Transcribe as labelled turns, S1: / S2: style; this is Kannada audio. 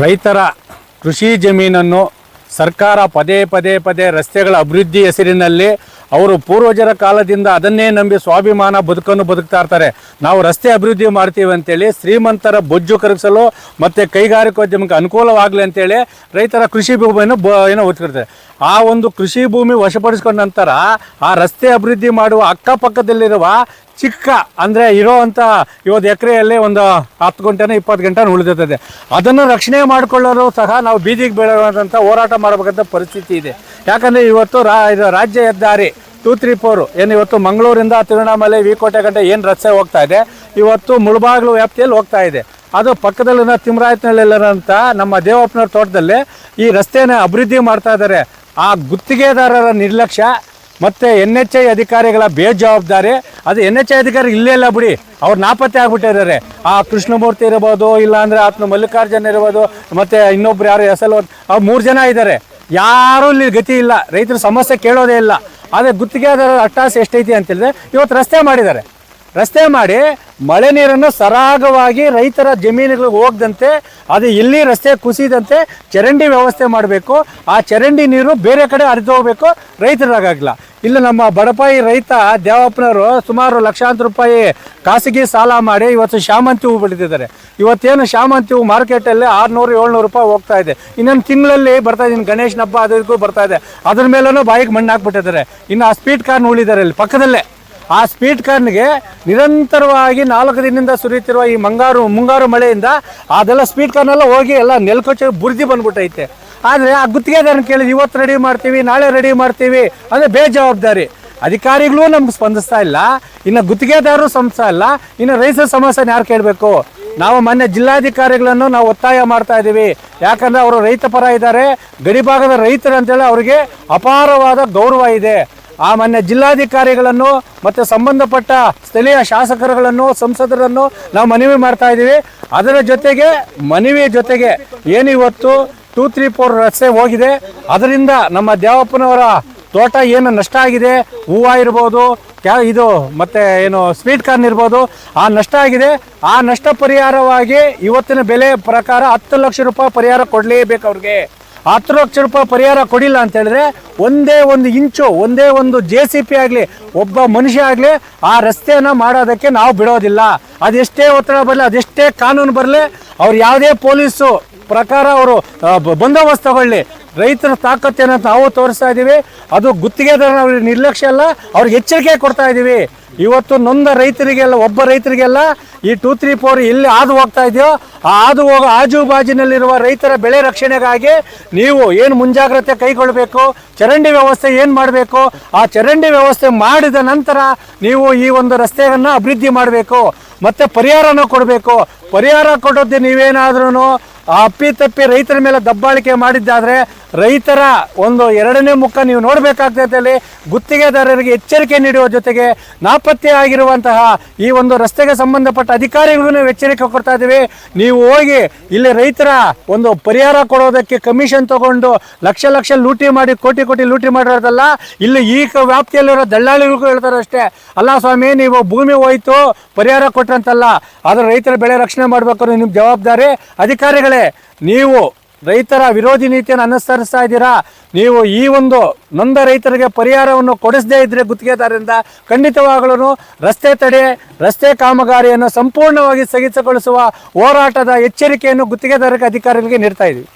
S1: ರೈತರ ಕೃಷಿ ಜಮೀನನ್ನು ಸರ್ಕಾರ ಪದೇ ಪದೇ ಪದೇ ರಸ್ತೆಗಳ ಅಭಿವೃದ್ಧಿ ಹೆಸರಿನಲ್ಲಿ ಅವರು ಪೂರ್ವಜರ ಕಾಲದಿಂದ ಅದನ್ನೇ ನಂಬಿ ಸ್ವಾಭಿಮಾನ ಬದುಕನ್ನು ಬದುಕ್ತಾ ಇರ್ತಾರೆ. ನಾವು ರಸ್ತೆ ಅಭಿವೃದ್ಧಿ ಮಾಡ್ತೀವಿ ಅಂತೇಳಿ ಶ್ರೀಮಂತರ ಬೊಜ್ಜು ಕರಗಿಸಲು ಮತ್ತು ಕೈಗಾರಿಕೋದ್ಯಮಕ್ಕೆ ಅನುಕೂಲವಾಗಲಿ ಅಂತೇಳಿ ರೈತರ ಕೃಷಿ ಭೂಮಿಯನ್ನು ಬ ಏನೋ ಒತ್ಕೊಳ್ತಾರೆ ಆ ಒಂದು ಕೃಷಿ ಭೂಮಿ ವಶಪಡಿಸ್ಕೊಂಡ ನಂತರ ಆ ರಸ್ತೆ ಅಭಿವೃದ್ಧಿ ಮಾಡುವ ಅಕ್ಕಪಕ್ಕದಲ್ಲಿರುವ ಚಿಕ್ಕ ಅಂದರೆ ಇರೋವಂಥ ಇವತ್ತು ಎಕರೆಯಲ್ಲಿ ಒಂದು ಹತ್ತು ಗಂಟೆನೋ ಇಪ್ಪತ್ತು ಗಂಟೆ ಉಳಿದಿರ್ತದೆ. ಅದನ್ನು ರಕ್ಷಣೆ ಮಾಡಿಕೊಳ್ಳಲು ಸಹ ನಾವು ಬೀದಿಗೆ ಬೀಳುವಂಥ ಹೋರಾಟ ಮಾಡಬೇಕಂತ ಪರಿಸ್ಥಿತಿ ಇದೆ. ಯಾಕಂದರೆ ಇವತ್ತು ರಾ ಇದು ರಾಜ್ಯ ಹೆದ್ದಾರಿ ಟೂ ತ್ರೀ ಫೋರು ಏನು ಇವತ್ತು ಮಂಗಳೂರಿಂದ ತಿರುವಣ್ಣಾಮಲೆ ವಿಕೋಟೆ ಗಂಟೆ ಏನು ರಸ್ತೆ ಹೋಗ್ತಾ ಇದೆ, ಇವತ್ತು ಮುಳಬಾಗಿಲು ವ್ಯಾಪ್ತಿಯಲ್ಲಿ ಹೋಗ್ತಾ ಇದೆ. ಅದು ಪಕ್ಕದಲ್ಲಿನ ತಿಮ್ರಾಯತ್ನಲ್ಲಿರೋಂಥ ನಮ್ಮ ದೇವಪ್ಪನವ್ರ ತೋಟದಲ್ಲಿ ಈ ರಸ್ತೆನ ಅಭಿವೃದ್ಧಿ ಮಾಡ್ತಾ ಇದ್ದಾರೆ. ಆ ಗುತ್ತಿಗೆದಾರರ ನಿರ್ಲಕ್ಷ್ಯ ಮತ್ತು ಎನ್ ಎಚ್ ಐ ಅಧಿಕಾರಿಗಳ ಬೇಜವಾಬ್ದಾರಿ, ಅದು ಎನ್ ಎಚ್ ಐ ಅಧಿಕಾರಿ ಇಲ್ಲೇ ಇಲ್ಲ ಬಿಡಿ, ಅವ್ರು ನಾಪತ್ತೆ ಆಗ್ಬಿಟ್ಟಿದ್ದಾರೆ. ಆ ಕೃಷ್ಣಮೂರ್ತಿ ಇರ್ಬೋದು, ಇಲ್ಲ ಅಂದರೆ ಆತನ ಮಲ್ಲಿಕಾರ್ಜುನ್ ಇರ್ಬೋದು, ಮತ್ತು ಇನ್ನೊಬ್ರು ಯಾರು, ಎಸ್ ಎಲ್ ಅವ್ರು ಮೂರು ಜನ ಇದ್ದಾರೆ. ಯಾರೂ ಇಲ್ಲಿ ಗತಿ ಇಲ್ಲ, ರೈತರ ಸಮಸ್ಯೆ ಕೇಳೋದೇ ಇಲ್ಲ. ಆದರೆ ಗುತ್ತಿಗೆದಾರರ ಅಟ್ಟಾಸ ಎಷ್ಟೈತಿ ಅಂತೇಳಿದ್ರೆ, ಇವತ್ತು ರಸ್ತೆ ಮಾಡಿದ್ದಾರೆ. ರಸ್ತೆ ಮಾಡಿ ಮಳೆ ನೀರನ್ನು ಸರಾಗವಾಗಿ ರೈತರ ಜಮೀನುಗಳಿಗೆ ಹೋಗದಂತೆ, ಅದು ಇಲ್ಲಿ ರಸ್ತೆ ಕುಸಿದಂತೆ ಚರಂಡಿ ವ್ಯವಸ್ಥೆ ಮಾಡಬೇಕು. ಆ ಚರಂಡಿ ನೀರು ಬೇರೆ ಕಡೆ ಹರಿದು ಹೋಗಬೇಕು ರೈತರಾಗಲ್ಲ ಇಲ್ಲ ನಮ್ಮ ಬಡಪಾಯಿ ರೈತ ದೇವಪ್ಪನವರು ಸುಮಾರು ಲಕ್ಷಾಂತರ ರೂಪಾಯಿ ಖಾಸಗಿ ಸಾಲ ಮಾಡಿ ಇವತ್ತು ಶಾಮಂತಿ ಹೂ ಬೆಳೆದಿದ್ದಾರೆ ಇವತ್ತೇನು ಶಾಮಂತಿ ಹೂ ಮಾರ್ಕೆಟಲ್ಲಿ ಆರುನೂರು, ಏಳ್ನೂರು ರೂಪಾಯಿ ಹೋಗ್ತಾ ಇದೆ. ಇನ್ನೊಂದು ತಿಂಗಳಲ್ಲಿ ಬರ್ತಾ ಇದ್ದೀನಿ ಗಣೇಶನ ಹಬ್ಬ ಅದಕ್ಕೂ ಬರ್ತಾ ಇದೆ. ಅದ್ರ ಮೇಲೂ ಬಾಯಿಗೆ ಮಣ್ಣು ಹಾಕ್ಬಿಟ್ಟಿದ್ದಾರೆ. ಇನ್ನು ಆ ಸ್ಪೀಡ್ ಕಾರ್ನ ಉಳಿದ್ದಾರೆ ಅಲ್ಲಿ ಪಕ್ಕದಲ್ಲೇ. ಆ ಸ್ಪೀಡ್ ಕಾರ್ನ್ಗೆ ನಿರಂತರವಾಗಿ ನಾಲ್ಕು ದಿನದಿಂದ ಸುರಿಯುತ್ತಿರುವ ಈ ಮಂಗಾರು ಮುಂಗಾರು ಮಳೆಯಿಂದ ಅದೆಲ್ಲ ಸ್ಪೀಡ್ ಕಾರ್ನೆಲ್ಲ ಹೋಗಿ ಎಲ್ಲ ನೆಲ್ಕೊಚ್ಚ ಬುರ್ದಿ ಬಂದ್ಬಿಟ್ಟೈತೆ. ಆದರೆ ಆ ಗುತ್ತಿಗೆದಾರನ ಕೇಳಿದ್ರೆ ಇವತ್ತು ರೆಡಿ ಮಾಡ್ತೀವಿ, ನಾಳೆ ರೆಡಿ ಮಾಡ್ತೀವಿ ಅಂದರೆ ಬೇಜವಾಬ್ದಾರಿ. ಅಧಿಕಾರಿಗಳು ನಮ್ಗೆ ಸ್ಪಂದಿಸ್ತಾ ಇಲ್ಲ, ಇನ್ನು ಗುತ್ತಿಗೆದಾರರು ಸಂಸ್ಥೆ ಇಲ್ಲ, ಇನ್ನು ರೈತರ ಸಮಸ್ಯೆನ ಯಾರು ಕೇಳಬೇಕು? ನಾವು ಮೊನ್ನೆ ಜಿಲ್ಲಾಧಿಕಾರಿಗಳನ್ನು ನಾವು ಒತ್ತಾಯ ಮಾಡ್ತಾ ಇದ್ದೀವಿ ಯಾಕಂದರೆ ಅವರು ರೈತ ಪರ ಇದ್ದಾರೆ, ಗಡಿಭಾಗದ ರೈತರು ಅಂತೇಳಿ ಅವರಿಗೆ ಅಪಾರವಾದ ಗೌರವ ಇದೆ. ಆ ಮೊನ್ನೆ ಜಿಲ್ಲಾಧಿಕಾರಿಗಳನ್ನು ಮತ್ತು ಸಂಬಂಧಪಟ್ಟ ಸ್ಥಳೀಯ ಶಾಸಕರುಗಳನ್ನು, ಸಂಸದರನ್ನು ನಾವು ಮನವಿ ಮಾಡ್ತಾ ಇದ್ದೀವಿ. ಅದರ ಜೊತೆಗೆ ಮನವಿ ಜೊತೆಗೆ ಏನು ಇವತ್ತು ಟೂ ತ್ರೀ ಫೋರ್ ರಸ್ತೆ ಹೋಗಿದೆ. ಅದರಿಂದ ನಮ್ಮ ದೇವಪ್ಪನವರ ತೋಟ ಏನು ನಷ್ಟ ಆಗಿದೆ, ಹೂವು ಇರ್ಬೋದು ಕ್ಯಾ ಇದು ಮತ್ತೆ ಏನು ಸ್ವೀಟ್ ಕಾರ್ನ್ ಇರ್ಬೋದು, ಆ ನಷ್ಟ ಆಗಿದೆ. ಆ ನಷ್ಟ ಪರಿಹಾರವಾಗಿ ಇವತ್ತಿನ ಬೆಲೆ ಪ್ರಕಾರ ಹತ್ತು ಲಕ್ಷ ರೂಪಾಯಿ ಪರಿಹಾರ ಕೊಡಲೇಬೇಕು ಅವ್ರಿಗೆ. ಹತ್ತು ಲಕ್ಷ ರೂಪಾಯಿ ಪರಿಹಾರ ಕೊಡಿಲ್ಲ ಅಂತ ಹೇಳಿದ್ರೆ ಒಂದೇ ಒಂದು ಇಂಚು, ಒಂದೇ ಒಂದು ಜೆ ಸಿ ಪಿ ಆಗಲಿ, ಒಬ್ಬ ಮನುಷ್ಯ ಆಗಲಿ ಆ ರಸ್ತೆಯನ್ನು ಮಾಡೋದಕ್ಕೆ ನಾವು ಬಿಡೋದಿಲ್ಲ. ಅದೆಷ್ಟೇ ಒತ್ತಡ ಬರಲಿ, ಅದೆಷ್ಟೇ ಕಾನೂನು ಬರಲಿ, ಅವ್ರು ಯಾವುದೇ ಪೊಲೀಸು ಪ್ರಕಾರ ಅವರು ಬಂದೋಬಸ್ತ್ ತಗೊಳ್ಳಿ. ರೈತರ ತಾಕತ್ತೇನ ನಾವು ತೋರಿಸ್ತಾ ಇದ್ದೀವಿ. ಅದು ಗುತ್ತಿಗೆದಾರ ಅವ್ರಿಗೆ ನಿರ್ಲಕ್ಷ್ಯ ಅಲ್ಲ, ಅವ್ರಿಗೆ ಎಚ್ಚರಿಕೆ ಕೊಡ್ತಾ ಇದ್ದೀವಿ. ಇವತ್ತು ನೊಂದ ರೈತರಿಗೆಲ್ಲ, ಒಬ್ಬ ರೈತರಿಗೆಲ್ಲ ಈ ಟೂ, ತ್ರೀ, ಫೋರ್ ಇಲ್ಲಿ ಹಾದು ಹೋಗ್ತಾ ಇದೆಯೋ, ಆ ಹಾದು ಹೋಗೋ ಆಜು ಬಾಜಿನಲ್ಲಿರುವ ರೈತರ ಬೆಳೆ ರಕ್ಷಣೆಗಾಗಿ ನೀವು ಏನು ಮುಂಜಾಗ್ರತೆ ಕೈಗೊಳ್ಳಬೇಕು ಚರಂಡಿ ವ್ಯವಸ್ಥೆ ಏನು ಮಾಡಬೇಕು, ಆ ಚರಂಡಿ ವ್ಯವಸ್ಥೆ ಮಾಡಿದ ನಂತರ ನೀವು ಈ ಒಂದು ರಸ್ತೆಯನ್ನು ಅಭಿವೃದ್ಧಿ ಮಾಡಬೇಕು. ಮತ್ತು ಪರಿಹಾರನೂ ಕೊಡಬೇಕು. ಪರಿಹಾರ ಕೊಡೋದು ನೀವೇನಾದ್ರೂ ಅಪ್ಪಿತಪ್ಪಿ ರೈತರ ಮೇಲೆ ದಬ್ಬಾಳಿಕೆ ಮಾಡಿದ್ದಾದರೆ ರೈತರ ಒಂದು ಎರಡನೇ ಮುಖ ನೀವು ನೋಡಬೇಕಾಗ್ತದೆ ಗುತ್ತಿಗೆದಾರರಿಗೆ ಎಚ್ಚರಿಕೆ ನೀಡುವ ಜೊತೆಗೆ ನಾಪತ್ತೆ ಆಗಿರುವಂತಹ ಈ ಒಂದು ರಸ್ತೆಗೆ ಸಂಬಂಧಪಟ್ಟ ಅಧಿಕಾರಿಗಳಿಗೂ ಎಚ್ಚರಿಕೆ ಕೊಡ್ತಾ ಇದ್ದೀವಿ. ನೀವು ಹೋಗಿ ಇಲ್ಲಿ ರೈತರ ಒಂದು ಪರಿಹಾರ ಕೊಡೋದಕ್ಕೆ ಕಮಿಷನ್ ತಗೊಂಡು ಲಕ್ಷ ಲಕ್ಷ ಲೂಟಿ ಮಾಡಿ, ಕೋಟಿ ಕೋಟಿ ಲೂಟಿ ಮಾಡಿರೋದಲ್ಲ, ಇಲ್ಲಿ ಈ ವ್ಯಾಪ್ತಿಯಲ್ಲಿರೋ ದಳ್ಳಾಳಿಗಳಿಗೂ ಹೇಳ್ತಾರೆ ಅಷ್ಟೇ. ಅಲ್ಲ ಸ್ವಾಮಿ, ನೀವು ಭೂಮಿ ಹೋಯ್ತು, ಪರಿಹಾರ ಕೊಟ್ರಂತಲ್ಲ, ಆದರೆ ರೈತರ ಬೆಳೆ ರಕ್ಷಣೆ ಮಾಡಬೇಕು ನಿಮ್ಮ ಜವಾಬ್ದಾರಿ ಅಧಿಕಾರಿಗಳೇ. ನೀವು ರೈತರ ವಿರೋಧಿ ನೀತಿಯನ್ನು ಅನುಸರಿಸ್ತಾ ಇದ್ದೀರಾ? ನೀವು ಈ ಒಂದು ನೊಂದ ರೈತರಿಗೆ ಪರಿಹಾರವನ್ನು ಕೊಡಿಸದೇ ಇದ್ರೆ ಗುತ್ತಿಗೆದಾರರಿಂದ ಖಂಡಿತವಾಗಲೂ ರಸ್ತೆ ತಡೆ, ರಸ್ತೆ ಕಾಮಗಾರಿಯನ್ನು ಸಂಪೂರ್ಣವಾಗಿ ಸ್ಥಗಿತಗೊಳಿಸುವ ಹೋರಾಟದ ಎಚ್ಚರಿಕೆಯನ್ನು ಗುತ್ತಿಗೆದಾರರಿಗೆ, ಅಧಿಕಾರಿಗಳಿಗೆ ನೀಡ್ತಾ ಇದ್ದೀವಿ.